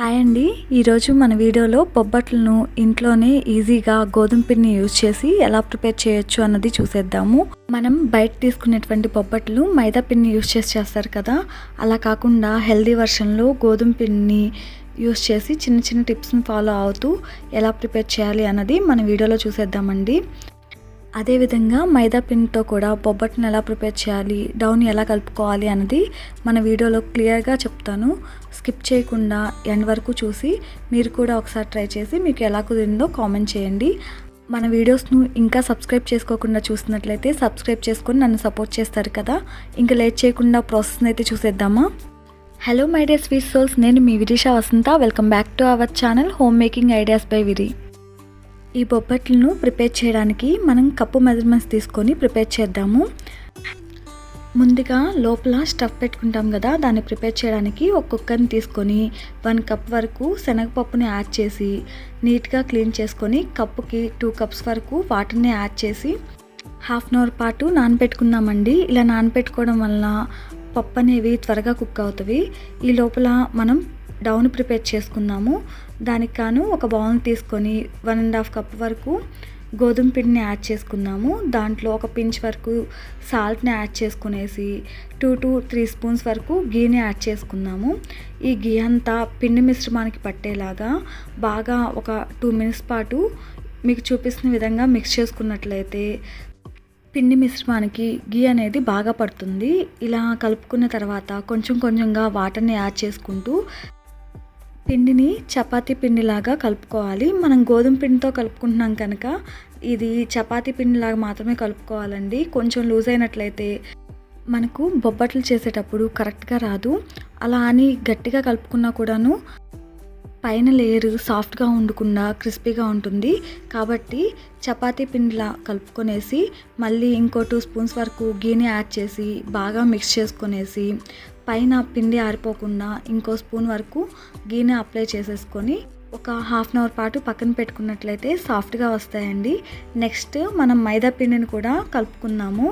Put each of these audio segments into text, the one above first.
Hi అండి. ఈరోజు మన వీడియోలో బొబ్బట్లను ఇంట్లోనే ఈజీగా గోధుమ పిండిని యూజ్ చేసి ఎలా ప్రిపేర్ చేయొచ్చు అన్నది చూసేద్దాము. మనం బయట తీసుకునేటువంటి బొబ్బట్లు మైదా పిండిని యూజ్ చేసి చేస్తారు కదా. అలా కాకుండా హెల్దీ వర్షన్లో గోధుమ పిండిని యూజ్ చేసి చిన్న చిన్న టిప్స్ని ఫాలో అవుతూ ఎలా ప్రిపేర్ చేయాలి అన్నది మన వీడియోలో చూసేద్దామండి. అదేవిధంగా మైదా పిండితో కూడా బొబ్బట్ని ఎలా ప్రిపేర్ చేయాలి డౌన్ ఎలా కలుపుకోవాలి అన్నది మన వీడియోలో క్లియర్గా చెప్తాను. స్కిప్ చేయకుండా ఎండ్ వరకు చూసి మీరు కూడా ఒకసారి ట్రై చేసి మీకు ఎలా కుదిరిందో కామెంట్ చేయండి. మన వీడియోస్ను ఇంకా సబ్స్క్రైబ్ చేసుకోకుండా చూసినట్లయితే సబ్స్క్రైబ్ చేసుకొని నన్ను సపోర్ట్ చేస్తారు కదా. ఇంకా లేట్ చేయకుండా ప్రాసెస్ని అయితే చూసేద్దామా? Hello my dear sweet souls నేను మీ Virisha Vasantha. Welcome back to our channel home making ideas by Viri. ఈ బొబ్బట్లను ప్రిపేర్ చేయడానికి మనం కప్పు మెజర్మెంట్స్ తీసుకొని ప్రిపేర్ చేద్దాము. ముందుగా లోపల స్టఫ్ పెట్టుకుంటాం కదా దాన్ని ప్రిపేర్ చేయడానికి ఒక కుక్కర్ని తీసుకొని వన్ కప్ వరకు శనగపప్పుని యాడ్ చేసి నీట్గా క్లీన్ చేసుకొని కప్పుకి టూ కప్స్ వరకు వాటర్ని యాడ్ చేసి హాఫ్ అన్ అవర్ పాటు నానబెట్టుకున్నామండి ఇలా నానబెట్టుకోవడం వలన పప్పు అనేవి త్వరగా కుక్ అవుతాయి ఈ లోపల మనం డౌన్ ప్రిపేర్ చేసుకుందాము. దానికి కాను ఒక బౌల్ తీసుకొని వన్ అండ్ హాఫ్ కప్ వరకు గోధుమ పిండిని యాడ్ చేసుకుందాము. దాంట్లో ఒక పించ్ వరకు సాల్ట్ని యాడ్ చేసుకునేసి టూ టు త్రీ స్పూన్స్ వరకు గీని యాడ్ చేసుకుందాము. ఈ గీ అంతా పిండి మిశ్రమానికి పట్టేలాగా బాగా ఒక టూ మినిట్స్ పాటు మీకు చూపిస్తున్న విధంగా మిక్స్ చేసుకున్నట్లయితే పిండి మిశ్రమానికి గీ అనేది బాగా పడుతుంది. ఇలా కలుపుకున్న తర్వాత కొంచెం కొంచెంగా వాటర్ని యాడ్ చేసుకుంటూ పిండిని చపాతీ పిండిలాగా కలుపుకోవాలి. మనం గోధుమ పిండితో కలుపుకుంటున్నాం కనుక ఇది చపాతీ పిండిలాగా మాత్రమే కలుపుకోవాలండి. కొంచెం లూజ్ అయినట్లయితే మనకు బొబ్బట్లు చేసేటప్పుడు కరెక్ట్గా రాదు. అలా అని గట్టిగా కలుపుకున్నా కూడాను పైన లేయర్ సాఫ్ట్గా ఉండకుండా క్రిస్పీగా ఉంటుంది. కాబట్టి చపాతీ పిండిలా కలుపుకొనేసి మళ్ళీ ఇంకో టూ స్పూన్స్ వరకు గీని యాడ్ చేసి బాగా మిక్స్ చేసుకొనేసి పైన పిండి ఆరిపోకుండా ఇంకో స్పూన్ వరకు గీని అప్లై చేసేసుకొని ఒక హాఫ్ అన్ అవర్ పాటు పక్కన పెట్టుకున్నట్లయితే సాఫ్ట్గా వస్తాయండి. నెక్స్ట్ మనం మైదా పిండిని కూడా కలుపుకుందాము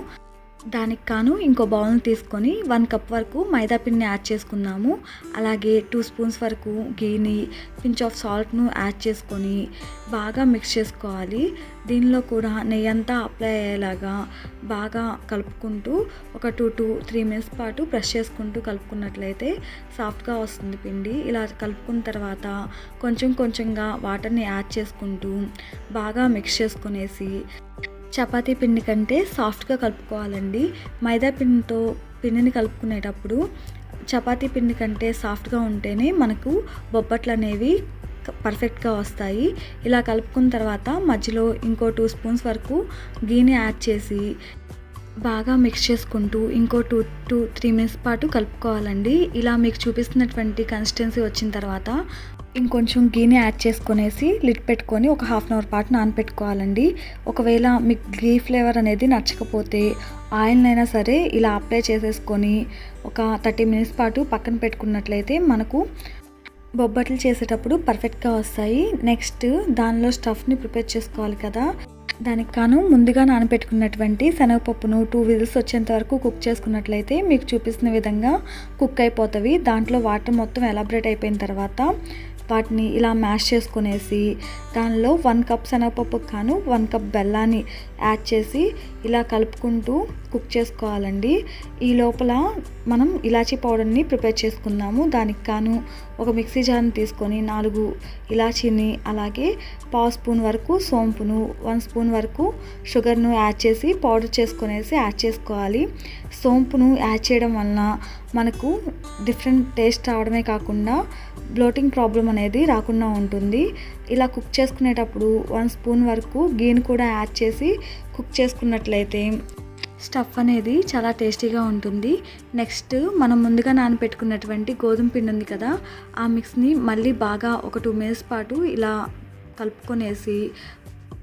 దానికి కాను ఇంకో బౌల్ని తీసుకొని వన్ కప్ వరకు మైదా పిండిని యాడ్ చేసుకున్నాము. అలాగే టూ స్పూన్స్ వరకు గీని పించ్ ఆఫ్ సాల్ట్ను యాడ్ చేసుకొని బాగా మిక్స్ చేసుకోవాలి. దీనిలో కూడా నెయ్యి అంతా అప్లై అయ్యేలాగా బాగా కలుపుకుంటూ ఒక టూ టూ త్రీ మినిట్స్ పాటు ప్రెస్ చేసుకుంటూ కలుపుకున్నట్లయితే సాఫ్ట్గా వస్తుంది పిండి. ఇలా కలుపుకున్న తర్వాత కొంచెం కొంచెంగా వాటర్ని యాడ్ చేసుకుంటూ బాగా మిక్స్ చేసుకునేసి చపాతీ పిండి కంటే సాఫ్ట్గా కలుపుకోవాలండి. మైదా పిండితో పిండిని కలుపుకునేటప్పుడు చపాతీ పిండి కంటే సాఫ్ట్గా ఉంటేనే మనకు బొబ్బట్లు అనేవి పర్ఫెక్ట్గా వస్తాయి. ఇలా కలుపుకున్న తర్వాత మధ్యలో ఇంకో టూ స్పూన్స్ వరకు గీని యాడ్ చేసి బాగా మిక్స్ చేసుకుంటూ ఇంకో టూ టూ త్రీ మినిట్స్ పాటు కలుపుకోవాలండి. ఇలా మీకు చూపిస్తున్నటువంటి కన్సిస్టెన్సీ వచ్చిన తర్వాత ఇంకొంచెం గీని యాడ్ చేసుకునేసి లిట్ పెట్టుకొని ఒక హాఫ్ అన్ అవర్ పాటు నానపెట్టుకోవాలండి. ఒకవేళ మీకు గీ ఫ్లేవర్ అనేది నచ్చకపోతే ఆయిల్నైనా సరే ఇలా అప్లై చేసేసుకొని ఒక థర్టీ మినిట్స్ పాటు పక్కన పెట్టుకున్నట్లయితే మనకు బొబ్బట్లు చేసేటప్పుడు పర్ఫెక్ట్గా వస్తాయి. నెక్స్ట్ దానిలో స్టఫ్ని ప్రిపేర్ చేసుకోవాలి కదా. దానికి కాను ముందుగా నానబెట్టుకున్నటువంటి శనగపప్పును టూ విజిల్స్ వచ్చేంత వరకు కుక్ చేసుకున్నట్లయితే మీకు చూపిస్తున్న విధంగా కుక్ అయిపోతుంది దాంట్లో వాటర్ మొత్తం ఎలాబరేట్ అయిపోయిన తర్వాత వాటిని ఇలా మ్యాష్ చేసుకునేసి దానిలో వన్ కప్ శనగపప్పు కాను వన్ కప్ బెల్లాన్ని యాడ్ చేసి ఇలా కలుపుకుంటూ కుక్ చేసుకోవాలండి. ఈ లోపల మనం ఇలాచీ పౌడర్ని ప్రిపేర్ చేసుకుందాము. దానికి కాను ఒక మిక్సీ జార్ని తీసుకొని నాలుగు ఇలాచీని అలాగే పావు స్పూన్ వరకు సోంపును వన్ స్పూన్ వరకు షుగర్ను యాడ్ చేసి పౌడర్ చేసుకునేసి యాడ్ చేసుకోవాలి. సోంపును యాడ్ చేయడం వలన మనకు డిఫరెంట్ టేస్ట్ రావడమే కాకుండా బ్లోటింగ్ ప్రాబ్లం అనేది రాకుండా ఉంటుంది. ఇలా కుక్ చేసుకునేటప్పుడు వన్ స్పూన్ వరకు గీని కూడా యాడ్ చేసి కుక్ చేసుకున్నట్లయితే స్టఫ్ అనేది చాలా టేస్టీగా ఉంటుంది. నెక్స్ట్ మనం ముందుగా నానబెట్టుకున్నటువంటి గోధుమ పిండి ఉంది కదా ఆ మిక్స్ని మళ్ళీ బాగా ఒక టూ మినిట్స్ పాటు ఇలా కలుపుకొనేసి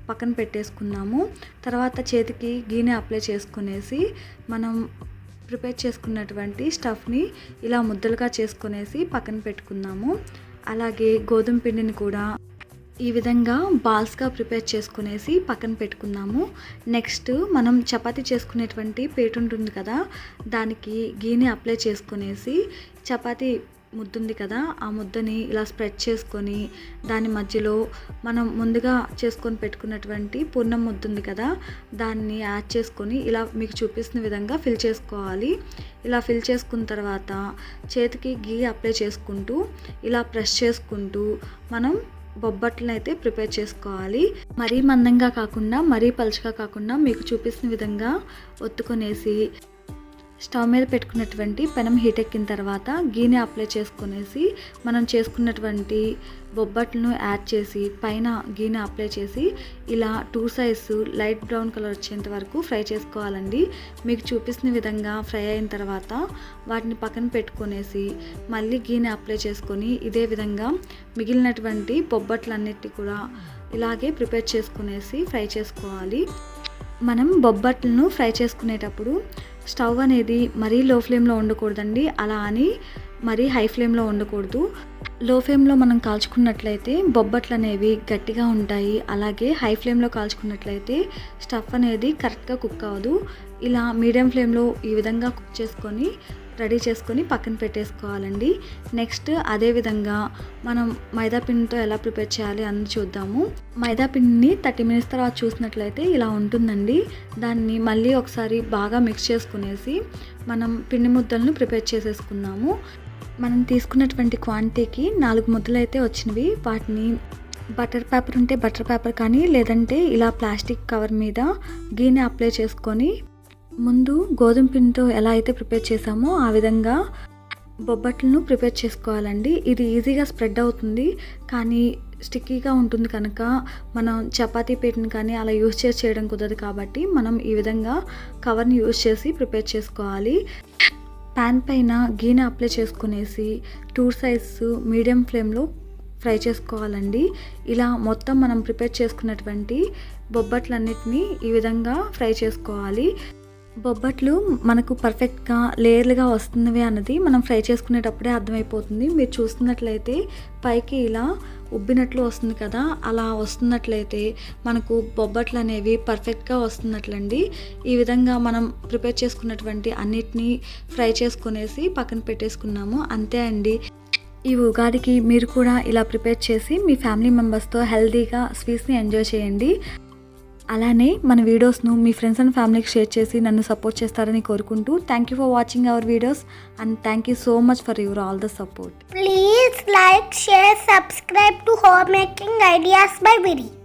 పక్కన పెట్టేసుకున్నాము. తర్వాత చేతికి గీని అప్లై చేసుకునేసి మనం ప్రిపేర్ చేసుకున్నటువంటి స్టఫ్ని ఇలా ముద్దలుగా చేసుకునేసి పక్కన పెట్టుకున్నాము. అలాగే గోధుమ పిండిని కూడా ఈ విధంగా బాల్స్గా ప్రిపేర్ చేసుకునేసి పక్కన పెట్టుకున్నాము. నెక్స్ట్ మనం చపాతి చేసుకునేటువంటి పేటు ఉంటుంది కదా దానికి గీని అప్లై చేసుకునేసి చపాతి ముద్ద ఉంది కదా ఆ ముద్దని ఇలా స్ప్రెడ్ చేసుకొని దాని మధ్యలో మనం ముందుగా చేసుకొని పెట్టుకున్నటువంటి పూర్ణం ముద్ద ఉంది కదా దాన్ని యాడ్ చేసుకొని ఇలా మీకు చూపిస్తున్న విధంగా ఫిల్ చేసుకోవాలి. ఇలా ఫిల్ చేసుకున్న తర్వాత చేతికి గీ అప్లై చేసుకుంటూ ఇలా ప్రెస్ చేసుకుంటూ మనం బొబ్బట్లను అయితే ప్రిపేర్ చేసుకోవాలి. మరీ మందంగా కాకుండా మరీ పలుచగా కాకుండా మీకు చూపిస్తున్న విధంగా ఒత్తుకొనేసి స్టవ్ మీద పెట్టుకున్నటువంటి పెనం హీట్ ఎక్కిన తర్వాత గీని అప్లై చేసుకునేసి మనం చేసుకున్నటువంటి బొబ్బట్లను యాడ్ చేసి పైన గీని అప్లై చేసి ఇలా two side light brown colour వచ్చేంత వరకు ఫ్రై చేసుకోవాలండి. మీకు చూపిస్తున్న విధంగా ఫ్రై అయిన తర్వాత వాటిని పక్కన పెట్టుకునేసి మళ్ళీ గీని అప్లై చేసుకొని ఇదే విధంగా మిగిలినటువంటి బొబ్బట్లన్నిటి కూడా ఇలాగే ప్రిపేర్ చేసుకునేసి ఫ్రై చేసుకోవాలి. మనం బొబ్బట్లను ఫ్రై చేసుకునేటప్పుడు స్టవ్ అనేది మరీ లో ఫ్లేమ్లో ఉండకూడదండి. అలా అని మరీ హై ఫ్లేమ్లో ఉండకూడదు. లో ఫ్లేమ్లో మనం కాల్చుకున్నట్లయితే బొబ్బట్లు అనేవి గట్టిగా ఉంటాయి. అలాగే హై ఫ్లేమ్లో కాల్చుకున్నట్లయితే స్టఫ్ అనేది కరెక్ట్గా కుక్ అవ్వదు. ఇలా మీడియం ఫ్లేమ్లో ఈ విధంగా కుక్ చేసుకొని రెడీ చేసుకొని పక్కన పెట్టేసుకోవాలండి. నెక్స్ట్ అదే విధంగా మనం మైదా పిండితో ఎలా ప్రిపేర్ చేయాలి అని చూద్దాము. మైదాపిండిని థర్టీ మినిట్స్ తర్వాత చూసినట్లయితే ఇలా ఉంటుందండి. దాన్ని మళ్ళీ ఒకసారి బాగా మిక్స్ చేసుకునేసి మనం పిండి ముద్దలను ప్రిపేర్ చేసేసుకున్నాము మనం తీసుకున్నటువంటి క్వాంటిటీకి నాలుగు ముద్దలు అయితే వచ్చినవి. వాటిని బటర్ పేపర్ ఉంటే బటర్ పేపర్ కానీ లేదంటే ఇలా ప్లాస్టిక్ కవర్ మీద గీని అప్లై చేసుకొని ముందు గోధుమ పిండితో ఎలా అయితే ప్రిపేర్ చేసామో ఆ విధంగా బొబ్బట్లను ప్రిపేర్ చేసుకోవాలండి. ఇది ఈజీగా స్ప్రెడ్ అవుతుంది. కానీ స్టిక్కీగా ఉంటుంది కనుక మనం చపాతీ పీటని కానీ అలా యూజ్ చేసి చేయడం కుదరదు కాబట్టి మనం ఈ విధంగా కవర్ని యూస్ చేసి ప్రిపేర్ చేసుకోవాలి. ప్యాన్ పైన గీని అప్లై చేసుకునేసి టూ సైజ్ మీడియం ఫ్లేమ్లో ఫ్రై చేసుకోవాలండి. ఇలా మొత్తం మనం ప్రిపేర్ చేసుకున్నటువంటి బొబ్బట్లన్నిటినీ ఈ విధంగా ఫ్రై చేసుకోవాలి. బొబ్బట్లు మనకు పర్ఫెక్ట్గా లేయర్లుగా వస్తున్నవి అన్నది మనం ఫ్రై చేసుకునేటప్పుడే అర్థమైపోతుంది. మీరు చూస్తున్నట్లయితే పైకి ఇలా ఉబ్బినట్లు వస్తుంది కదా అలా వస్తున్నట్లయితే మనకు బొబ్బట్లు అనేవి పర్ఫెక్ట్గా వస్తున్నట్లండి. ఈ విధంగా మనం ప్రిపేర్ చేసుకున్నటువంటి అన్నిటినీ ఫ్రై చేసుకునేసి పక్కన పెట్టేసుకున్నాము. అంతే అండి. ఈ ఉగాదికి మీరు కూడా ఇలా ప్రిపేర్ చేసి మీ ఫ్యామిలీ మెంబర్స్తో హెల్తీగా స్వీట్స్ని ఎంజాయ్ చేయండి. అలానే మన వీడియోస్ను మీ ఫ్రెండ్స్ అండ్ ఫ్యామిలీకి షేర్ చేసి నన్ను సపోర్ట్ చేస్తారని కోరుకుంటూ thank you for watching our videos and thank you so much for your all the support please like share subscribe to home making ideas by Viri.